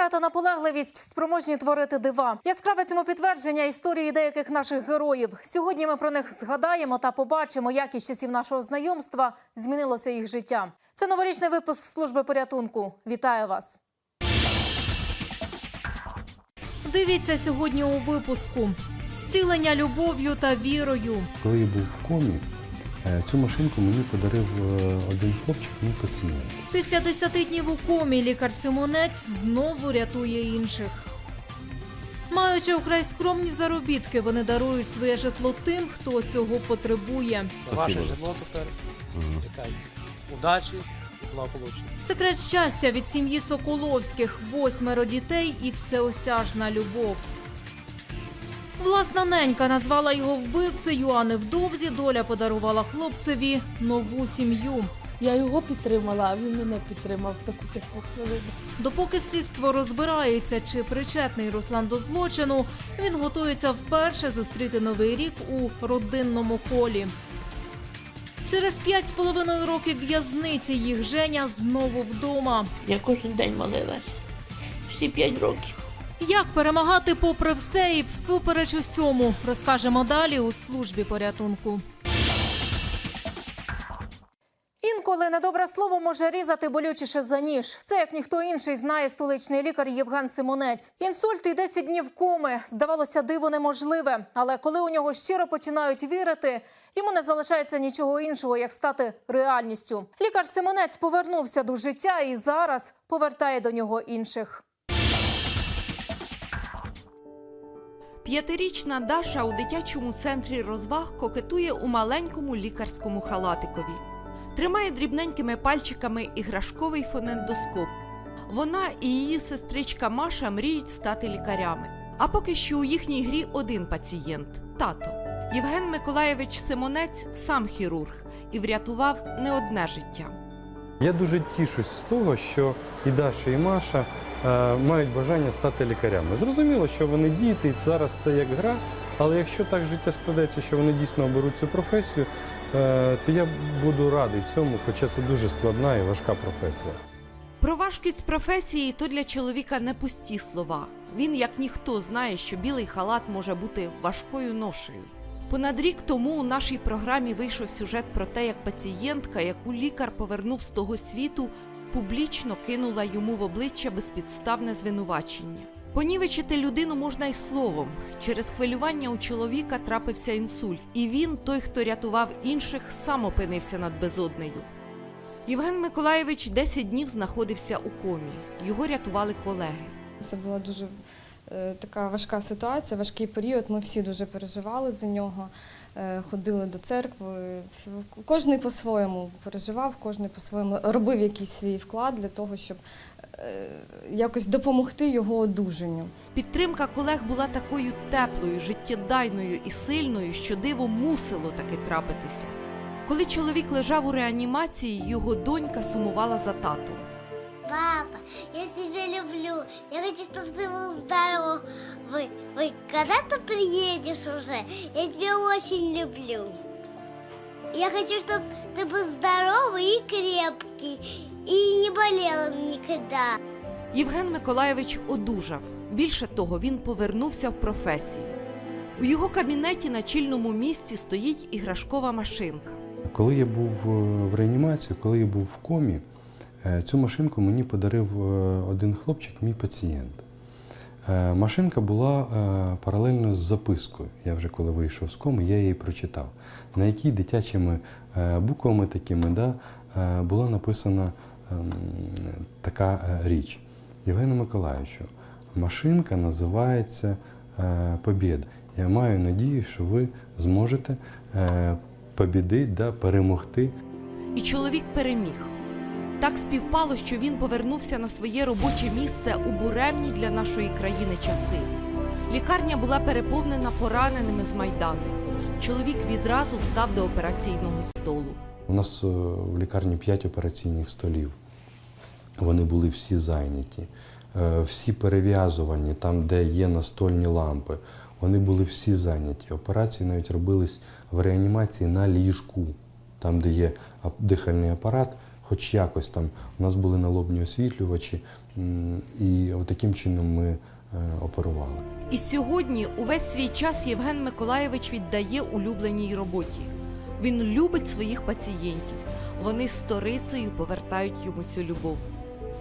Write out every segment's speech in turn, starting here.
Віра та наполегливість спроможні творити дива. Яскраве цьому підтвердження історії деяких наших героїв. Сьогодні ми про них згадаємо та побачимо, як із часів нашого знайомства змінилося їх життя. Це новорічний випуск служби порятунку. Вітаю вас. Дивіться сьогодні у випуску: зцілення любов'ю та вірою. Коли я був в комі, цю машинку мені подарив е, один хлопчик, мій пацієнт. Після 10 днів у комі лікар Симонець знову рятує інших. Маючи украй скромні заробітки, вони дарують своє житло тим, хто цього потребує. Це ваше житло тепер. Чекайте. Удачі. Секрет щастя від сім'ї Соколовських, восьмеро дітей і всеосяжна любов. Власна ненька назвала його вбивцею, а невдовзі доля подарувала хлопцеві нову сім'ю. Я його підтримала, а він мене підтримав в таку тяжку хвилину. Допоки слідство розбирається, чи причетний Руслан до злочину, він готується вперше зустріти новий рік у родинному колі. Через п'ять з половиною років в'язниці їх Женя знову вдома. Я кожен день молилась. Всі п'ять років. Як перемагати попри все і всупереч усьому, розкажемо далі у службі порятунку. Інколи недобре слово може різати болючіше за ніж. Це як ніхто інший знає столичний лікар Євген Симонець. Інсульт і 10 днів коми здавалося диво неможливе. Але коли у нього щиро починають вірити, йому не залишається нічого іншого, як стати реальністю. Лікар Симонець повернувся до життя і зараз повертає до нього інших. П'ятирічна Даша у дитячому центрі розваг кокетує у маленькому лікарському халатикові. Тримає дрібненькими пальчиками іграшковий фонендоскоп. Вона і її сестричка Маша мріють стати лікарями. А поки що у їхній грі один пацієнт тато. Євген Миколаєвич Симонець сам хірург і врятував не одне життя. Я дуже тішусь з того, що і Даша, і Маша е, мають бажання стати лікарями. Зрозуміло, що вони діти, і зараз це як гра. Але якщо так життя складеться, що вони дійсно оберуть цю професію, е, то я буду радий цьому, хоча це дуже складна і важка професія. Про важкість професії то для чоловіка не пусті слова. Він, як ніхто, знає, що білий халат може бути важкою ношею. Понад рік тому у нашій програмі вийшов сюжет про те, як пацієнтка, яку лікар повернув з того світу, публічно кинула йому в обличчя безпідставне звинувачення. Понівечити людину можна й словом. Через хвилювання у чоловіка трапився інсульт, і він, той, хто рятував інших, сам опинився над безоднею. Євген Миколаєвич 10 днів знаходився у комі. Його рятували колеги. Це була дуже така важка ситуація, важкий період. Ми всі дуже переживали за нього, е, ходили до церкви. Кожен по-своєму переживав, кожен по-своєму робив якийсь свій вклад для того, щоб е, якось допомогти його одужанню. Підтримка колег була такою теплою, життєдайною і сильною, що диво мусило таки трапитися. Коли чоловік лежав у реанімації, його донька сумувала за татом. Папа, я тебя люблю. Я хочу, чтобы ты был здоровый. Вы когда ты приедешь уже? Я тебя очень люблю. Я хочу, чтобы ты был здоровый и крепкий. И не болел никогда. Євген Миколаєвич одужав. Більше того, він повернувся в професію. У його кабінеті на чільному місці стоїть іграшкова машинка. Коли я був е, в реанімації, коли я був в комі, е, цю машинку мені подарив е, один хлопчик, мій пацієнт. Е, Машинка була е, паралельно з запискою. Я вже коли вийшов з коми, я її прочитав, на якій дитячими е, буквами такими да, е, була написана ем, така е, річ. Євгену Миколаївичу, машинка називається е, Побєда. Я маю надію, що ви зможете е, побідити, да, перемогти. І чоловік переміг. Так співпало, що він повернувся на своє робоче місце у буремні для нашої країни часи. Лікарня була переповнена пораненими з майдану. Чоловік відразу став до операційного столу. У нас е, в лікарні 5 операційних столів. Вони були всі зайняті, Е, всі перев'язувані, там, де є настольні лампи. Вони були всі зайняті. Операції навіть робились в реанімації на ліжку, там, де є дихальний апарат, хоч якось там. У нас були налобні освітлювачі, і таким чином ми е, оперували. І сьогодні увесь свій час Євген Миколаєвич віддає улюбленій роботі. Він любить своїх пацієнтів. Вони сторицею повертають йому цю любов.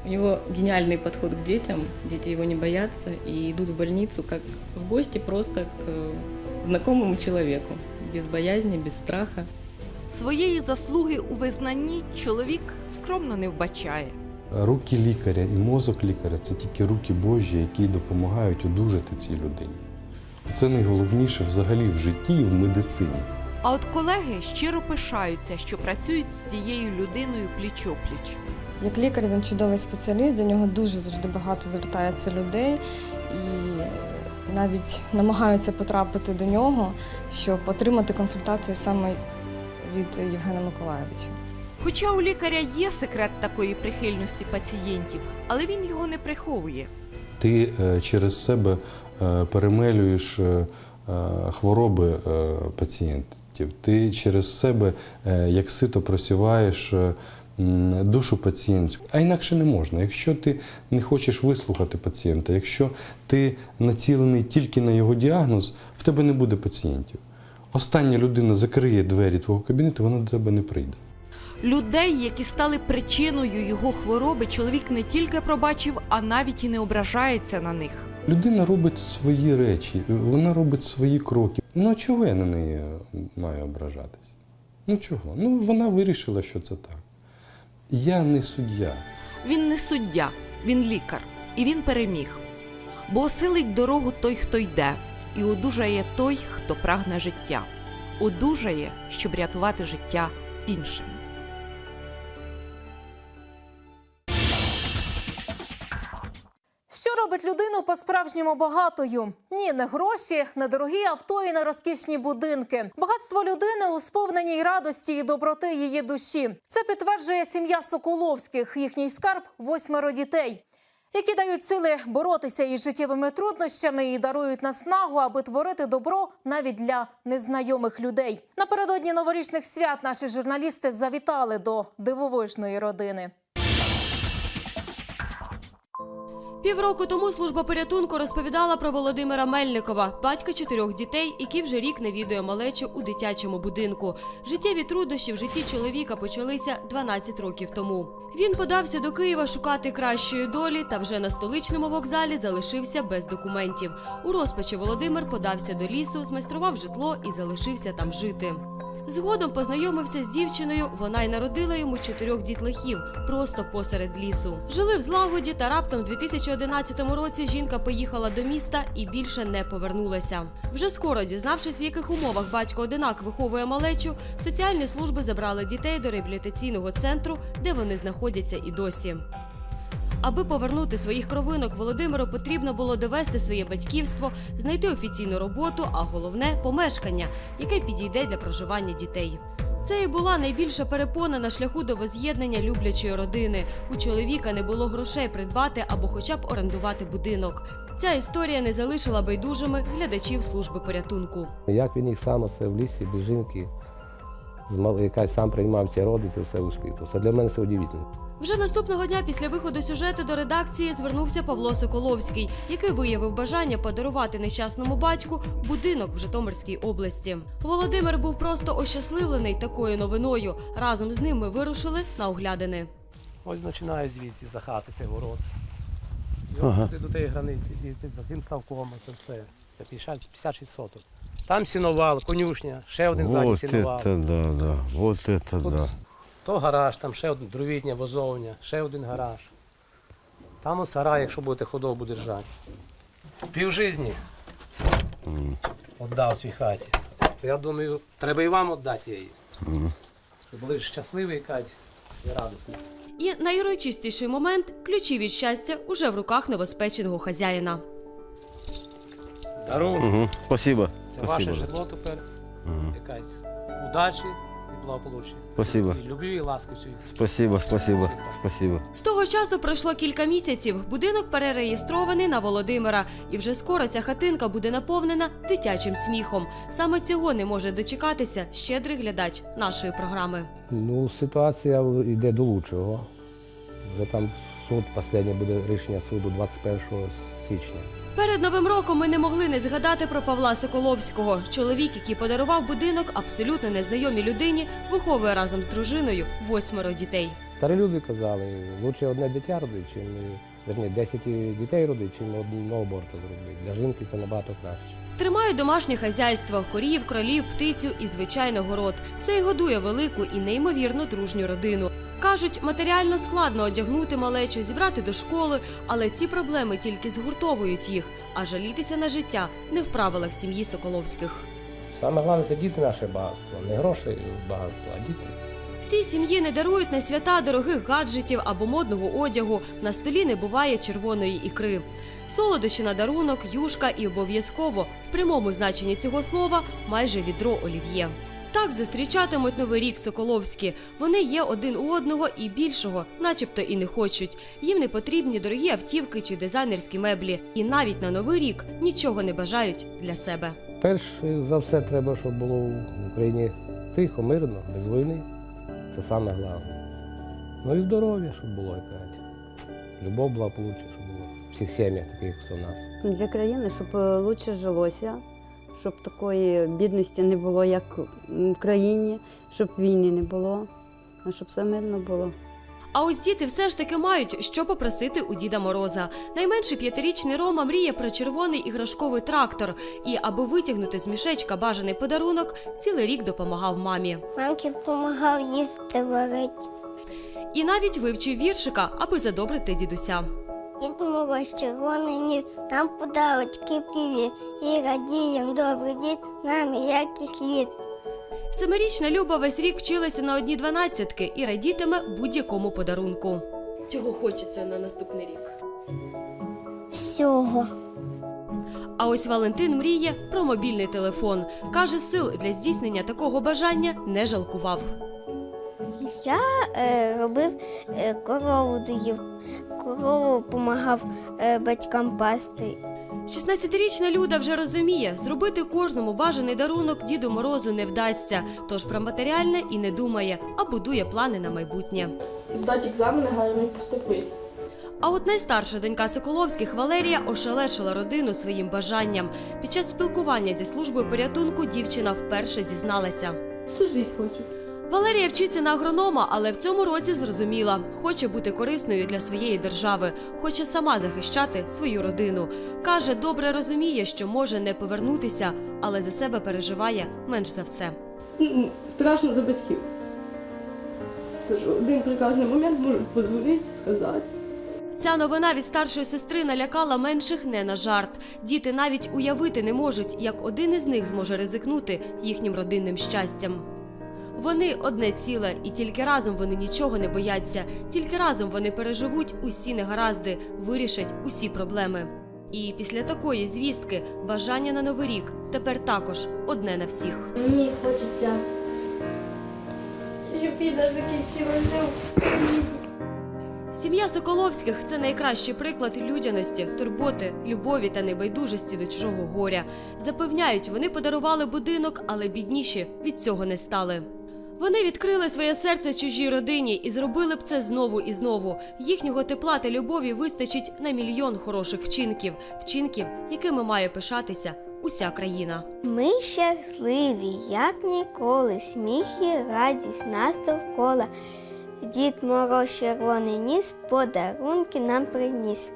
У него гениальный подход к детям. Дети его не боятся и идут в больницу как в гости просто к э, знакомому человеку. Без боязни, без страха. Своєї заслуги у визнанні чоловік скромно не вбачає. Руки лікаря і мозок лікаря це тільки руки Божі, які допомагають одужати цій людині. Це найголовніше взагалі в житті і в медицині. А от колеги щиро пишаються, що працюють з цією людиною пліч-опліч. Як лікар він чудовий спеціаліст, до нього дуже завжди багато звертається людей і навіть намагаються потрапити до нього, щоб отримати консультацію саме від Євгена Миколаєвича. Хоча у лікаря є секрет такої прихильності пацієнтів, але він його не приховує. Ти е, через себе е, перемелюєш е, хвороби пацієнтів. Ти через себе як сито просіваєш душу пацієнтську. А інакше не можна. Якщо ти не хочеш вислухати пацієнта, якщо ти націлений тільки на його діагноз, в тебе не буде пацієнтів. Остання людина закриє двері твого кабінету, вона до тебе не прийде. Людей, які стали причиною його хвороби, чоловік не тільки пробачив, а навіть і не ображається на них. Людина робить свої речі, вона робить свої кроки. Ну а чого я на неї маю ображатись? Ну чого? Ну вона вирішила, що це так. Я не суддя. Він не суддя, він лікар, і він переміг. Бо осилить дорогу той, хто йде, і одужає той, хто прагне життя. Одужає, щоб рятувати життя іншим. Що робить людину по-справжньому багатою? Ні, не гроші, не дорогі авто і не розкішні будинки. Багатство людини у сповненій радості і доброти її душі. Це підтверджує сім'я Соколовських. Їхній скарб восьмеро дітей. Які дають сили боротися із життєвими труднощами і дарують наснагу, аби творити добро навіть для незнайомих людей. Напередодні новорічних свят наші журналісти завітали до дивовижної родини. Півроку тому служба порятунку розповідала про Володимира Мельникова, батька чотирьох дітей, який вже рік навідує малечу у дитячому будинку. Життєві труднощі в житті чоловіка почалися 12 років тому. Він подався до Києва шукати кращої долі та вже на столичному вокзалі залишився без документів. У розпачі Володимир подався до лісу, змайстрував житло і залишився там жити. Згодом познайомився з дівчиною. Вона й народила йому чотирьох дітлахів просто посеред лісу. Жили в злагоді, та раптом, в 2011 році, жінка поїхала до міста і більше не повернулася. Вже скоро, дізнавшись, в яких умовах батько одинак виховує малечу, соціальні служби забрали дітей до реабілітаційного центру, де вони знаходяться і досі. Аби повернути своїх кровинок, Володимиру потрібно було довести своє батьківство, знайти офіційну роботу, а головне помешкання, яке підійде для проживання дітей. Це і була найбільша перепона на шляху до воз'єднання люблячої родини. У чоловіка не було грошей придбати або хоча б орендувати будинок. Ця історія не залишила байдужими глядачів служби порятунку. Як він їх сам оце в лісі, без жінки, з мал- яка сам приймав ці роди, це все вишпитував. Це для мене це удивительно. Вже наступного дня після виходу сюжету до редакції звернувся Павло Соколовський, який виявив бажання подарувати нещасному батьку будинок в Житомирській області. Володимир був просто ощасливлений такою новиною. Разом з ним ми вирушили на оглядини. Ось починає звідси за хати цей город. І ага. до тієї границі, і за тим ставком, це все. Це 50 56 соток. Там сіновал, конюшня, ще один Вот сіновал. это да, да, вот это да. То гараж, там ще один дровітня, возовня, ще один гараж. Там ось сарай, якщо будете худобу держати. Пів житті віддав свій хаті. То я думаю, треба і вам віддати її. Щоб були щасливі і кать, і радісні. І найурочистіший момент ключі від щастя уже в руках новоспеченого хазяїна. Дару. Угу. Спасибо. Це ваше Спасибо. житло тепер. Якась удачі благополуччя. Спасибо. І люблю і ласку всю. Спасибо, спасибо, спасибо. З того часу пройшло кілька місяців. Будинок перереєстрований на Володимира, і вже скоро ця хатинка буде наповнена дитячим сміхом. Саме цього не може дочекатися щедрий глядач нашої програми. Ну, ситуація йде до лучшого. Вже там суд, останнє буде рішення суду 21 січня. Перед новим роком ми не могли не згадати про Павла Соколовського. Чоловік, який подарував будинок абсолютно незнайомій людині, виховує разом з дружиною восьмеро дітей. Старі люди казали, лучше одне дитя родить, чим верні, 10 дітей родить, чим одного борту зробити. Для жінки це набагато краще. Тримають домашнє хазяйство, корів, кролів, птицю і звичайно город. Це й годує велику і неймовірно дружню родину. Кажуть, матеріально складно одягнути малечу, зібрати до школи, але ці проблеми тільки згуртовують їх, а жалітися на життя не в правилах сім'ї Соколовських. Саме головне це діти наше багатство, не гроші багатство, а діти. В цій сім'ї не дарують на свята дорогих гаджетів або модного одягу. На столі не буває червоної ікри. Солодощі на дарунок, юшка і обов'язково в прямому значенні цього слова майже відро олів'є. Так зустрічатимуть новий рік Соколовські. Вони є один у одного і більшого, начебто і не хочуть. Їм не потрібні дорогі автівки чи дизайнерські меблі. І навіть на новий рік нічого не бажають для себе. Перш за все треба, щоб було в Україні тихо, мирно, без війни. Це саме головне. Ну і здоров'я, щоб було яка. Любов, було в всіх сім'ях, таких як у нас. для країни, щоб краще жилося, щоб такої бідності не було, як в країні, щоб війни не було, а щоб все мирно було. А ось діти все ж таки мають що попросити у Діда Мороза. Найменший п'ятирічний Рома мріє про червоний іграшковий трактор. І аби витягнути з мішечка бажаний подарунок, цілий рік допомагав мамі. Мамки допомагав їсти варити. І навіть вивчив віршика, аби задобрити дідуся. Дід Мороз червоний ніс, нам подарочки привіт. І радієм добрий дід, нам який слід. Семирічна Люба весь рік вчилася на одні дванадцятки і радітиме будь-якому подарунку. Чого хочеться на наступний рік? Всього. А ось Валентин мріє про мобільний телефон. Каже, сил для здійснення такого бажання не жалкував. Я е, робив е, корову доїв, корову допомагав е, батькам пасти. 16-річна Люда вже розуміє, зробити кожному бажаний дарунок Діду Морозу не вдасться, тож про матеріальне і не думає, а будує плани на майбутнє. Здати екзамени, гарно поступити. А от найстарша донька Соколовських Валерія ошелешила родину своїм бажанням. Під час спілкування зі службою порятунку дівчина вперше зізналася. Служити хочу. Валерія вчиться на агронома, але в цьому році зрозуміла, хоче бути корисною для своєї держави, хоче сама захищати свою родину. Каже, добре розуміє, що може не повернутися, але за себе переживає менш за все. Страшно за батьків. Кажу, один прекрасний момент можуть подзвонити, сказати. Ця новина від старшої сестри налякала менших не на жарт. Діти навіть уявити не можуть, як один із них зможе ризикнути їхнім родинним щастям. Вони одне ціле, і тільки разом вони нічого не бояться, тільки разом вони переживуть усі негаразди, вирішать усі проблеми. І після такої звістки бажання на новий рік тепер також одне на всіх. Мені хочеться, щоб війна закінчилася. Сім'я Соколовських це найкращий приклад людяності, турботи, любові та небайдужості до чужого горя. Запевняють, вони подарували будинок, але бідніші від цього не стали. Вони відкрили своє серце чужій родині і зробили б це знову і знову. Їхнього тепла та любові вистачить на мільйон хороших вчинків, вчинків, якими має пишатися уся країна. Ми щасливі, як ніколи, сміх і радість нас довкола. Дід Мороз червоний ніс, подарунки нам приніс.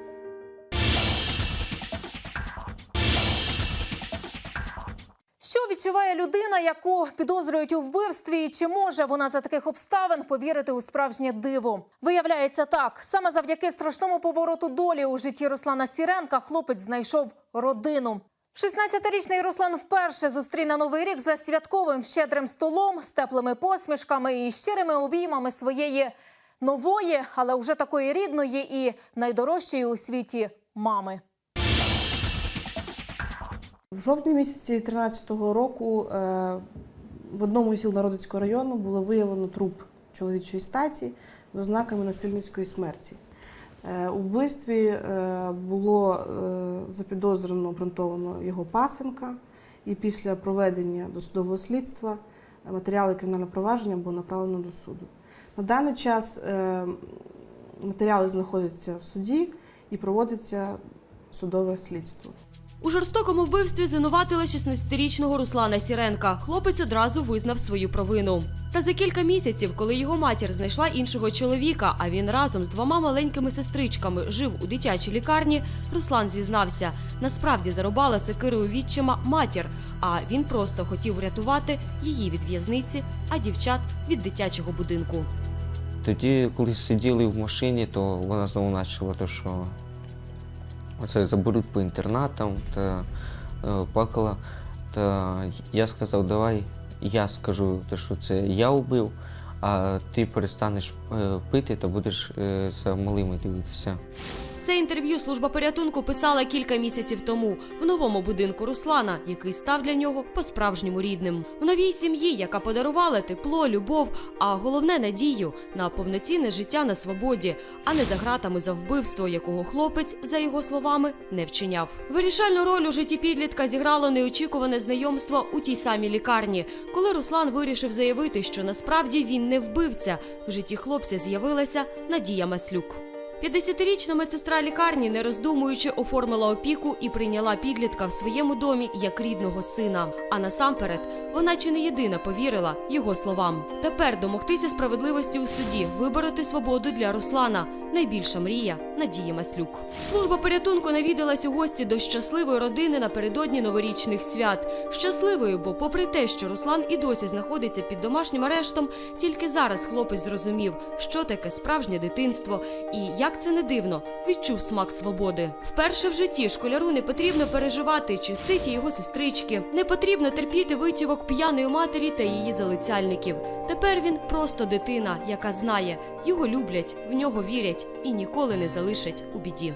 Відчуває людина, яку підозрюють у вбивстві, і чи може вона за таких обставин повірити у справжнє диво? Виявляється так, саме завдяки страшному повороту долі у житті Руслана Сіренка хлопець знайшов родину. 16-річний Руслан вперше зустріне новий рік за святковим щедрим столом з теплими посмішками і щирими обіймами своєї нової, але вже такої рідної і найдорожчої у світі мами. В жовтні місяці 13-го року е, в одному із сіл Народицького району було виявлено труп чоловічої статі з ознаками насильницької смерті. Е, У вбивстві е, було запідозрено обґрунтовано його пасенка, і після проведення досудового слідства матеріали кримінального провадження було направлено до суду. На даний час матеріали знаходяться в суді і проводиться судове слідство. У жорстокому вбивстві звинуватили 16-річного Руслана Сіренка. Хлопець одразу визнав свою провину. Та за кілька місяців, коли його матір знайшла іншого чоловіка, а він разом з двома маленькими сестричками жив у дитячій лікарні, Руслан зізнався, насправді зарубала секирою відчима матір, а він просто хотів врятувати її від в'язниці, а дівчат від дитячого будинку. Тоді, коли сиділи в машині, то вона знову почала те, що оце заберуть по інтернатам та е, плакала. Та я сказав, давай я скажу, що це я вбив, а ти перестанеш е, пити та будеш е, за малими дивитися. Це інтерв'ю служба порятунку писала кілька місяців тому в новому будинку Руслана, який став для нього по-справжньому рідним. В новій сім'ї, яка подарувала тепло, любов, а головне надію на повноцінне життя на свободі, а не за гратами за вбивство, якого хлопець, за його словами, не вчиняв. Вирішальну роль у житті підлітка зіграло неочікуване знайомство у тій самій лікарні, коли Руслан вирішив заявити, що насправді він не вбивця. В житті хлопця з'явилася Надія Маслюк. 50-річна медсестра лікарні, не роздумуючи, оформила опіку і прийняла підлітка в своєму домі як рідного сина. А насамперед, вона чи не єдина повірила його словам. Тепер домогтися справедливості у суді, вибороти свободу для Руслана. Найбільша мрія Надії Маслюк. Служба порятунку навідалась у гості до щасливої родини напередодні новорічних свят. Щасливою, бо, попри те, що Руслан і досі знаходиться під домашнім арештом, тільки зараз хлопець зрозумів, що таке справжнє дитинство і як це не дивно, відчув смак свободи. Вперше в житті школяру не потрібно переживати, чи ситі його сестрички. Не потрібно терпіти витівок п'яної матері та її залицяльників. Тепер він просто дитина, яка знає, його люблять, в нього вірять і ніколи не залишать у біді.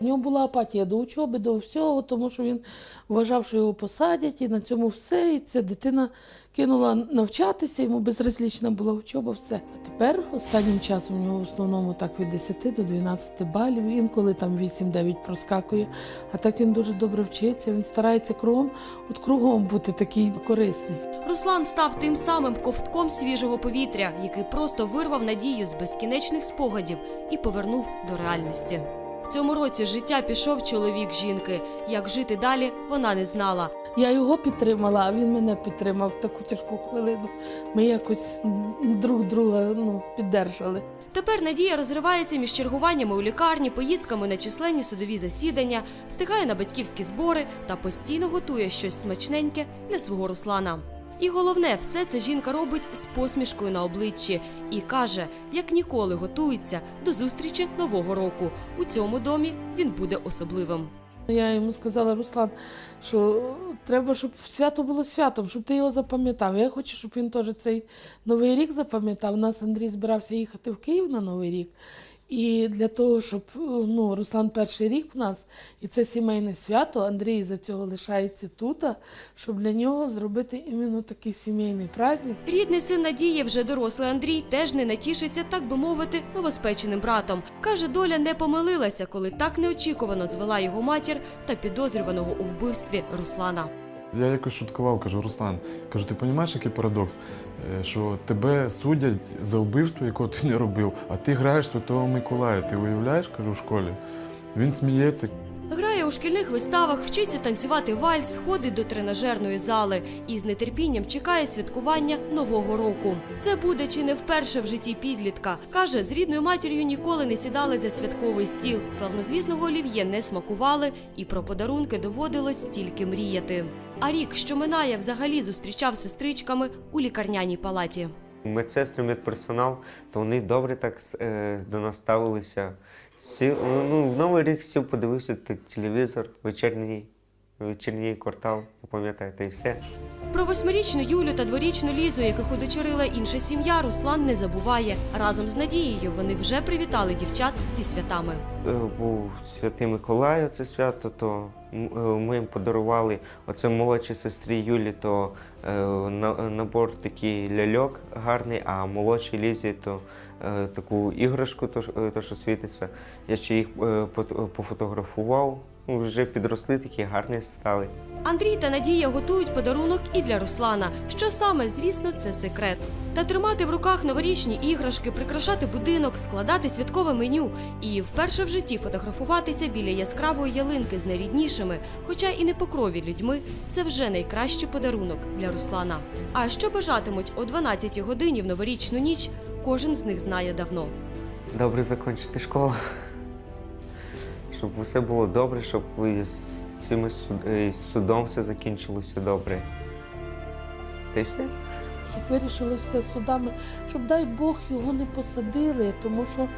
В нього була апатія до учоби, до всього, тому що він вважав, що його посадять, і на цьому все. І ця дитина кинула навчатися, йому безразлічна була учоба, все. А тепер останнім часом в нього в основному так від 10 до 12 балів, інколи там 8-9 проскакує. А так він дуже добре вчиться, він старається кругом, от кругом бути такий корисний. Руслан став тим самим ковтком свіжого повітря, який просто вирвав надію з безкінечних спогадів і повернув до реальності. Цьому році з життя пішов чоловік жінки. Як жити далі, вона не знала. Я його підтримала, а він мене підтримав в таку тяжку хвилину. Ми якось друг друга ну, піддержали. Тепер Надія розривається між чергуваннями у лікарні, поїздками на численні судові засідання, встигає на батьківські збори та постійно готує щось смачненьке для свого Руслана. І головне, все це жінка робить з посмішкою на обличчі і каже, як ніколи готується до зустрічі нового року. У цьому домі він буде особливим. Я йому сказала, Руслан, що треба, щоб свято було святом, щоб ти його запам'ятав. Я хочу, щоб він теж цей новий рік запам'ятав. У нас Андрій збирався їхати в Київ на новий рік. І для того, щоб ну, Руслан перший рік в нас, і це сімейне свято, Андрій за цього лишається тут, щоб для нього зробити іменно такий сімейний праздник. Рідний син Надії, вже дорослий Андрій, теж не натішиться, так би мовити, новоспеченим братом. Каже, доля не помилилася, коли так неочікувано звела його матір та підозрюваного у вбивстві Руслана. Я якось шуткував, кажу, Руслан, кажу, ти розумієш, який парадокс? Е, Що тебе судять за вбивство, якого ти не робив, а ти граєш Святого Миколая. Ти уявляєш, кажу, в школі. Він сміється. Грає у шкільних виставах, вчиться танцювати вальс, ходить до тренажерної зали і з нетерпінням чекає святкування нового року. Це буде чи не вперше в житті підлітка. Каже, з рідною матір'ю ніколи не сідали за святковий стіл. Славнозвісного олів'є не смакували, і про подарунки доводилось тільки мріяти. А рік, що минає, взагалі зустрічав сестричками у лікарняній палаті. Медсестри, медперсонал, то вони добре так е, до нас ставилися. Сів, ну, в Новий рік сів, подивився телевізор, вечірній, вечірній квартал, пам'ятаєте, і все. Про восьмирічну Юлю та дворічну Лізу, яких удочерила інша сім'я, Руслан не забуває. Разом з Надією вони вже привітали дівчат зі святами. Е, був Святий Миколай, це свято, то е, ми їм подарували оце молодшій сестрі Юлі, то е, на- набор такий ляльок гарний, а молодшій Лізі то таку іграшку, то, що- світиться. Я ще їх пофотографував. Вже підросли, такі гарні стали. Андрій та Надія готують подарунок і для Руслана. Що саме, звісно, це секрет. Та тримати в руках новорічні іграшки, прикрашати будинок, складати святкове меню і вперше в житті фотографуватися біля яскравої ялинки з найріднішими, хоча і не покрові людьми, це вже найкращий подарунок для Руслана. А що бажатимуть о 12-й годині в новорічну ніч, кожен з них знає давно. Добре закінчити школу. Щоб все було добре, щоб і з цим е, судом все закінчилося добре. Та й все. щоб вирішили все судами, щоб дай Бог його не посадили, тому що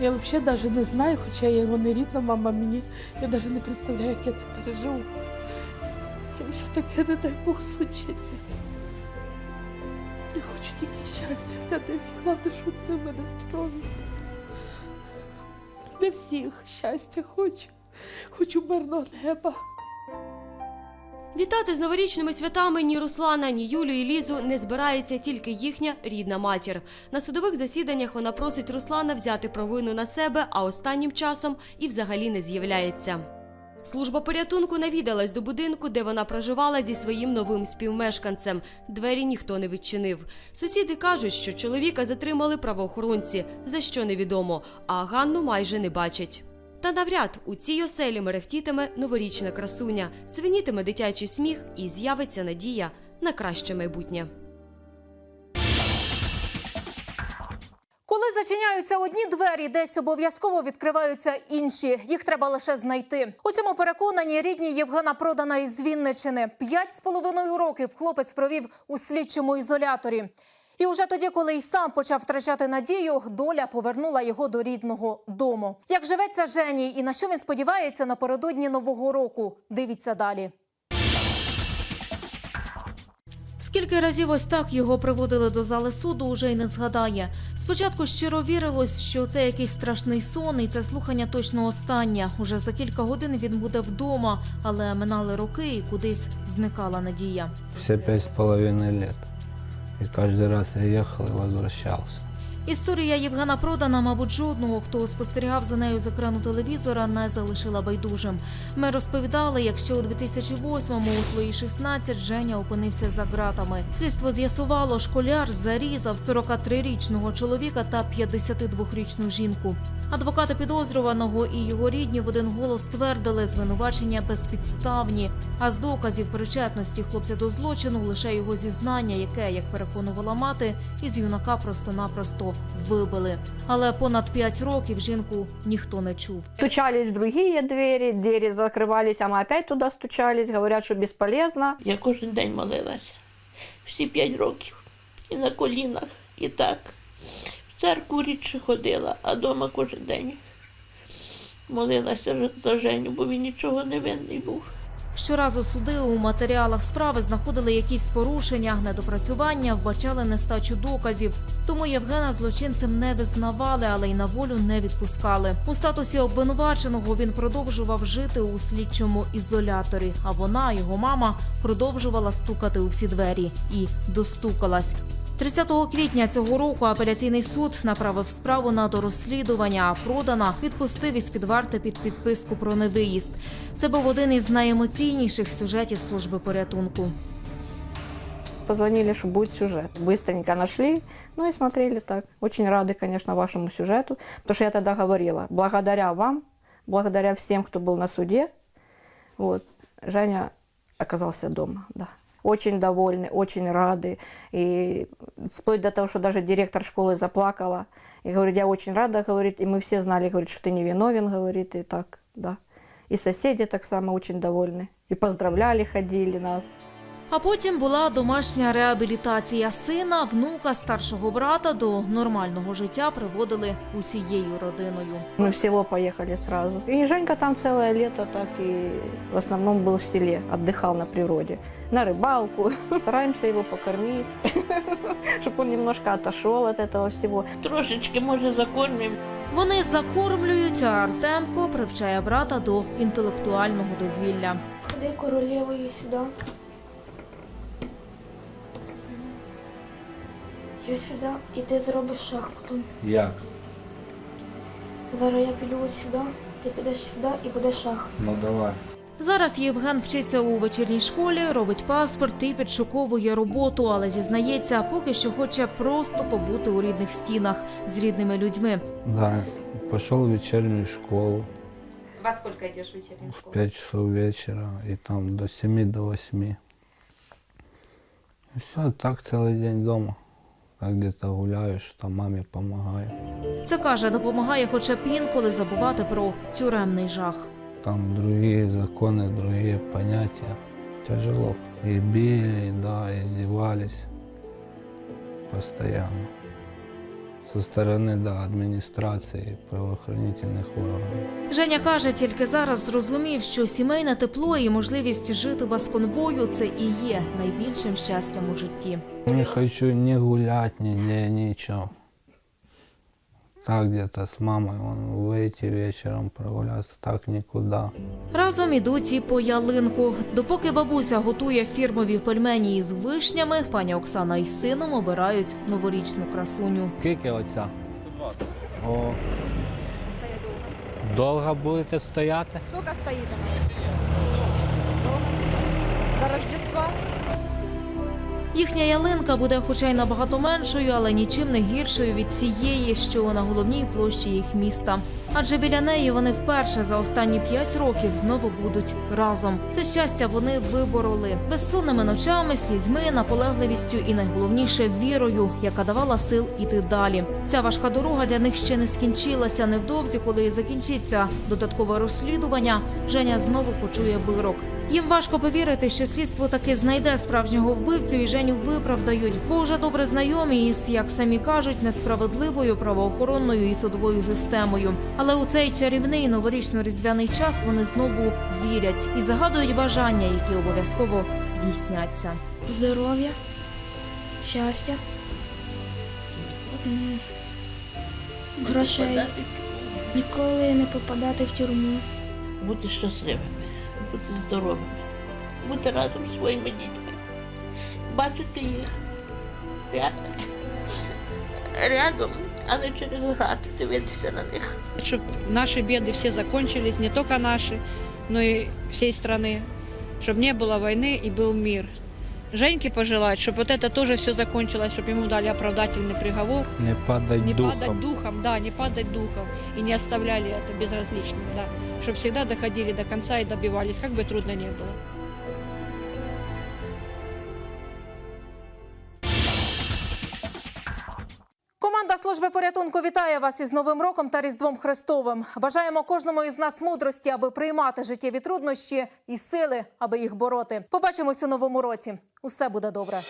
я взагалі навіть не знаю, хоча я його не рідна мама мені, я навіть не представляю, як я це переживу. Якщо таке, не дай Бог, случиться. Я хочу тільки щастя для них. Головне, щоб в мене здорові. Для всіх щастя хочу. Хочу мирного неба. Вітати з новорічними святами ні Руслана, ні Юлю і Лізу не збирається тільки їхня рідна матір. На судових засіданнях вона просить Руслана взяти провину на себе, а останнім часом і взагалі не з'являється. Служба порятунку навідалась до будинку, де вона проживала зі своїм новим співмешканцем. Двері ніхто не відчинив. Сусіди кажуть, що чоловіка затримали правоохоронці, за що невідомо, а Ганну майже не бачать. Та навряд у цій оселі мерехтітиме новорічна красуня, цвинітиме дитячий сміх і з'явиться надія на краще майбутнє. Коли зачиняються одні двері, десь обов'язково відкриваються інші. Їх треба лише знайти. У цьому переконані рідні Євгена Продана із Вінничини. П'ять з половиною років хлопець провів у слідчому ізоляторі. І уже тоді, коли й сам почав втрачати надію, доля повернула його до рідного дому. Як живеться Жені і на що він сподівається напередодні нового року? Дивіться далі. Скільки разів ось так його приводили до зали суду, уже й не згадає. Спочатку щиро вірилось, що це якийсь страшний сон, і це слухання точно останнє. Уже за кілька годин він буде вдома, але минали роки і кудись зникала надія. Все пять з половиною років. І кожен раз я їхав і возвращался. Історія Євгена Продана, мабуть, жодного, хто спостерігав за нею з екрану телевізора, не залишила байдужим. Ми розповідали, як ще у 2008-му у свої 16 Женя опинився за ґратами. Слідство з'ясувало, школяр зарізав 43-річного чоловіка та 52-річну жінку. Адвокати підозрюваного і його рідні в один голос твердили, звинувачення безпідставні. А з доказів причетності хлопця до злочину лише його зізнання, яке, як переконувала мати, із юнака просто-напросто вибили. Але понад п'ять років жінку ніхто не чув. Стучались в другие двери, двери закрывались, а мы опять туда стучались, говорят, что бесполезно. Я кожен день молилася. Всі п'ять років. І на колінах, і так. Церкву рідше ходила, а вдома кожен день молилася за Женю, бо він нічого не винний був. Щоразу суди у матеріалах справи знаходили якісь порушення, недопрацювання, вбачали нестачу доказів. Тому Євгена злочинцем не визнавали, але й на волю не відпускали. У статусі обвинуваченого він продовжував жити у слідчому ізоляторі. А вона, його мама, продовжувала стукати у всі двері і достукалась. 30 квітня цього року апеляційний суд направив справу на дорозслідування, а продана відпустив із під варти під підписку про невиїзд. Це був один із найемоційніших сюжетів служби порятунку. Позвонили, что будет сюжет. Быстренько нашли, ну и смотрели так. Очень рады, конечно, вашему сюжету, потому что я тогда говорила, благодаря вам, благодаря всем, кто был на суде, вот, Женя оказался дома, да. Очень довольны, очень рады. И вплоть до того, что даже директор школы заплакала. И говорит, я очень рада, говорит, и мы все знали, говорит, что ты невиновен, говорит, и так, да. И соседи так само очень довольны. И поздравляли, ходили нас. А потім була домашня реабілітація сина, внука, старшого брата до нормального життя приводили усією родиною. Мы в село поехали сразу. И Женька там целое лето так и в основном был в селе, отдыхал на природе. На рыбалку. Стараемся его покормить, чтобы он немножко отошел от этого всего. Трошечки, може, закормимо. Вони закормлюють, а Артемко привчає брата до інтелектуального дозвілля. Ходи королевою сюди. Я сюди, і ти зробиш шаг потім. Як? Зараз я піду от сюди, ти підеш сюди і буде шаг. Ну давай. Зараз Євген вчиться у вечірній школі, робить паспорт і підшуковує роботу, але зізнається, поки що хоче просто побути у рідних стінах з рідними людьми. Да, пошел в вечернюю школу Во сколько йдеш в вечірню в 5 часов вечера и там до 7 до 8. И все, так целый день дома. Так где-то гуляешь, там мамі допомагаю. Це каже, допомагає хоча б інколи забувати про тюремний жах. Там другі закони, другі поняття. Тяжело. И били, да, і здівались постоянно. Со сторони да, адміністрації правоохоронних органів. Женя каже, тільки зараз зрозумів, що сімейне тепло і можливість жити без конвою це і є найбільшим щастям у житті. Не хочу ні гуляти, ні нигде, ничего. Так где-то с мамой, вон, выйти вечером прогуляться, так никуда. Разом ідуть і по ялинку. Допоки бабуся готує фірмові пельмені із вишнями, пані Оксана із сином обирають новорічну красуню. Скільки оця? 120. О. Довго будете стояти? Сколько стоит она? До Рождества? Їхня ялинка буде хоча й набагато меншою, але нічим не гіршою від цієї, що на головній площі їх міста. Адже біля неї вони вперше за останні п'ять років знову будуть разом. Це щастя вони вибороли безсонними ночами, слізьми, наполегливістю і найголовніше вірою, яка давала сил іти далі. Ця важка дорога для них ще не скінчилася. Невдовзі, коли закінчиться додаткове розслідування, Женя знову почує вирок. Їм важко повірити, що слідство таки знайде справжнього вбивцю і Женю виправдають, бо вже добре знайомі із, як самі кажуть, несправедливою правоохоронною і судовою системою. Але у цей чарівний новорічно-різдвяний час вони знову вірять і загадують бажання, які обов'язково здійсняться. Здоров'я, щастя, грошей. Ніколи не попадати в тюрму. Бути щасливими, бути здоровими, бути разом зі своїми дітьми, бачити їх ря- рядом, а не через грати, дивитися на них. Чтобы наши беды все закончились, не только наши, но и всей страны. Чтобы не было войны и был мир. Женьке пожелать, чтобы вот это тоже все закончилось, чтобы ему дали оправдательный приговор. Не падать Не духом. падать духом, да, не падать духом. И не оставляли это безразличным, да. Чтобы всегда доходили до конца и добивались, как бы трудно ни было. Служби порятунку вітає вас із Новим роком та Різдвом Христовим. Бажаємо кожному із нас мудрості, аби приймати життєві труднощі і сили, аби їх бороти. Побачимось у новому році. Усе буде добре.